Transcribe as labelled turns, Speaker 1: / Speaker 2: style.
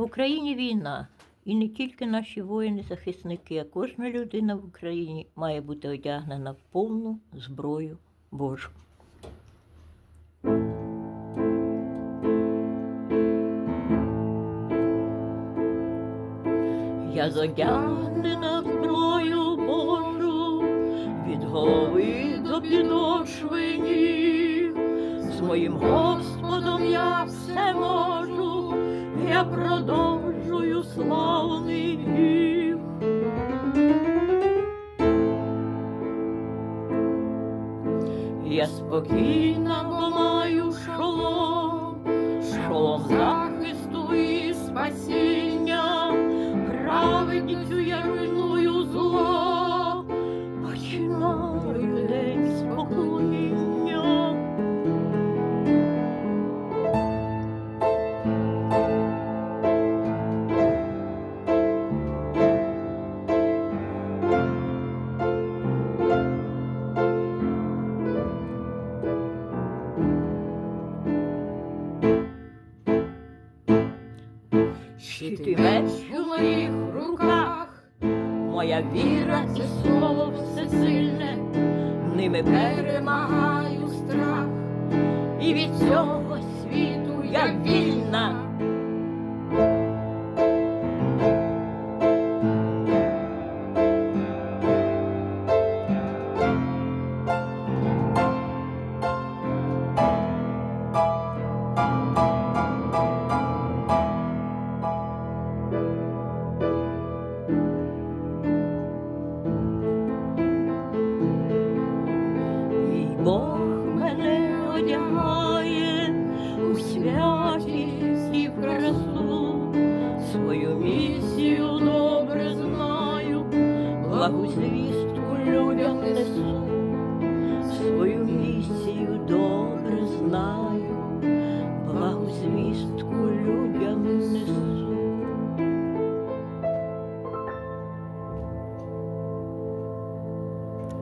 Speaker 1: В Україні війна, і не тільки наші воїни-захисники, а кожна людина в Україні має бути одягнена в повну зброю Божу. Я зодягнена зброю Божу, від голови до підошви. З моїм Господом я все можу, я продовжую славний біг. Я спокійна, бо маю шолом, шолом захисту і спасіння, Щит і меч у моїх руках, моя віра і слово всесильне, ними перемагаю страх, і від цього світу я вільна. І Бог мене одягає у святість і в красу, свою місію добре знаю, благу звістку людям несу,